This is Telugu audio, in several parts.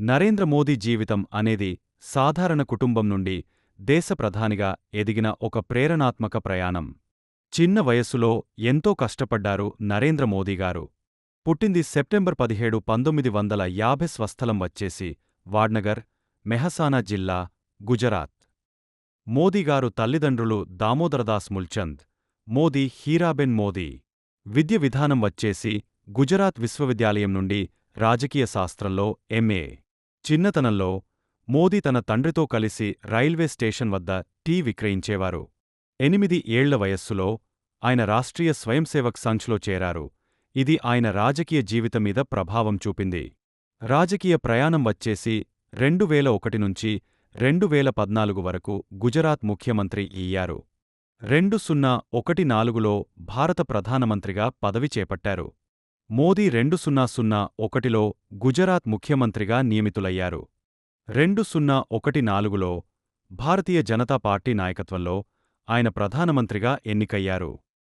నరేంద్ర మోదీ జీవితం అనేది సాధారణ కుటుంబం నుండి దేశ ప్రధానిగా ఎదిగిన ఒక ప్రేరణాత్మక ప్రయాణం. చిన్న వయస్సులో ఎంతో కష్టపడ్డారు నరేంద్ర మోదీగారు పుట్టింది సెప్టెంబర్ పదిహేడు పంతొమ్మిది వందల యాభై స్వస్థలం వచ్చేసి వాడ్నగర్ మెహసానా జిల్లా గుజరాత్. మోదీగారు తల్లిదండ్రులు దామోదరదాస్ ముల్చంద్ మోదీ హీరాబెన్ మోదీ. విద్య విధానం వచ్చేసి గుజరాత్ విశ్వవిద్యాలయం నుండి రాజకీయ శాస్త్రంలో ఎంఏ. చిన్నతనంలో మోదీ తన తండ్రితో కలిసి రైల్వే స్టేషన్ వద్ద టీ విక్రయించేవారు. ఎనిమిది ఏళ్ళ వయస్సులో ఆయన రాష్ట్రీయ స్వయంసేవక్ సంఘ్లో చేరారు. ఇది ఆయన రాజకీయ జీవితం మీద ప్రభావం చూపింది. రాజకీయ ప్రయాణం వచ్చేసి రెండు వేల ఒకటి నుంచి రెండు వేల పద్నాలుగు వరకు గుజరాత్ ముఖ్యమంత్రి అయ్యారు. రెండు సున్నా ఒకటి నాలుగులో భారత ప్రధానమంత్రిగా పదవి చేపట్టారు. మోదీ రెండు సున్నా సున్నా ఒకటిలో గుజరాత్ ముఖ్యమంత్రిగా నియమితులయ్యారు. రెండు సున్నా ఒకటి నాలుగులో భారతీయ జనతా పార్టీ నాయకత్వంలో ఆయన ప్రధానమంత్రిగా ఎన్నికయ్యారు.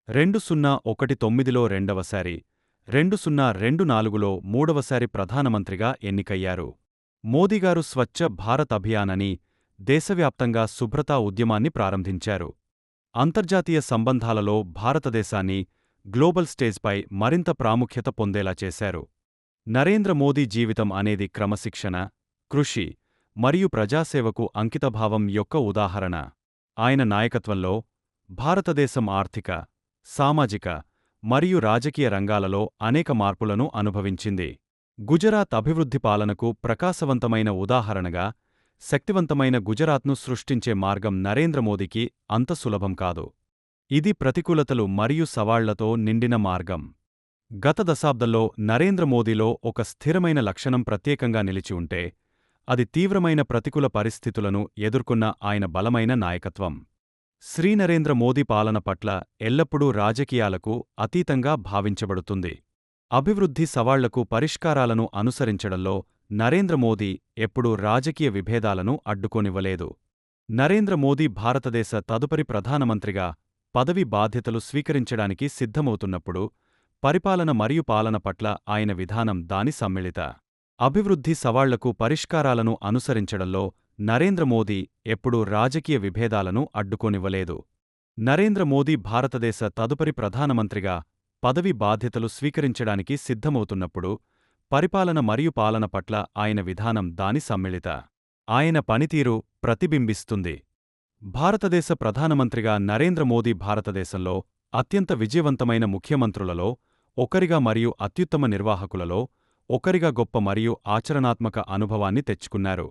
రెండు సున్నా ఒకటి తొమ్మిదిలో రెండవసారి రెండు సున్నా రెండు నాలుగులో మూడవసారి ప్రధానమంత్రిగా ఎన్నికయ్యారు. మోదీగారు స్వచ్ఛ భారత్ అభియాన్ అని దేశవ్యాప్తంగా శుభ్రతా ఉద్యమాన్ని ప్రారంభించారు. అంతర్జాతీయ సంబంధాలలో భారతదేశాన్ని గ్లోబల్ స్టేజ్పై మరింత ప్రాముఖ్యత పొందేలా చేశారు. నరేంద్ర మోదీ జీవితం అనేది క్రమశిక్షణ కృషి మరియు ప్రజాసేవకు అంకితభావం యొక్క ఉదాహరణ. ఆయన నాయకత్వంలో భారతదేశం ఆర్థిక సామాజిక మరియు రాజకీయ రంగాలలో అనేక మార్పులను అనుభవించింది. గుజరాత్ అభివృద్ధి పాలనకు ప్రకాశవంతమైన ఉదాహరణగా శక్తివంతమైన గుజరాత్ను సృష్టించే మార్గం నరేంద్ర మోదీకి అంత సులభం కాదు. ఇది ప్రతికూలతలు మరియు సవాళ్ళతో నిండిన మార్గం. గత దశాబ్దంలో నరేంద్ర మోదీలో ఒక స్థిరమైన లక్షణం ప్రత్యేకంగా నిలిచి ఉంటే అది తీవ్రమైన ప్రతికూల పరిస్థితులను ఎదుర్కొన్న ఆయన బలమైన నాయకత్వం. శ్రీనరేంద్ర మోదీ పాలన పట్ల ఎల్లప్పుడూ రాజకీయాలకు అతీతంగా భావించబడుతుంది. అభివృద్ధి సవాళ్ళకు పరిష్కారాలను అనుసరించడంలో నరేంద్ర మోదీ ఎప్పుడూ రాజకీయ విభేదాలను అడ్డుకోనివ్వలేదు. నరేంద్ర మోదీ భారతదేశ తదుపరి ప్రధానమంత్రిగా పదవి బాధ్యతలు స్వీకరించడానికి సిద్ధమవుతున్నప్పుడు పరిపాలన మరియు పాలన పట్ల ఆయన విధానం దాని సమ్మిళిత. అభివృద్ధి సవాళ్ళకు పరిష్కారాలను అనుసరించడంలో నరేంద్ర మోదీ ఎప్పుడూ రాజకీయ విభేదాలను అడ్డుకోనివ్వలేదు. నరేంద్ర మోదీ భారతదేశ తదుపరి ప్రధానమంత్రిగా పదవి బాధ్యతలు స్వీకరించడానికి సిద్ధమవుతున్నప్పుడు పరిపాలన మరియు పాలన పట్ల ఆయన విధానం దాని సమ్మిళిత. ఆయన పనితీరు ప్రతిబింబిస్తుంది. భారతదేశ ప్రధానమంత్రిగా నరేంద్ర మోదీ భారతదేశంలో అత్యంత విజయవంతమైన ముఖ్యమంత్రులలో ఒకరిగా మరియు అత్యుత్తమ నిర్వాహకులలో ఒకరిగా గొప్ప మరియు ఆచరణాత్మక అనుభవాన్ని తెచ్చుకున్నారు.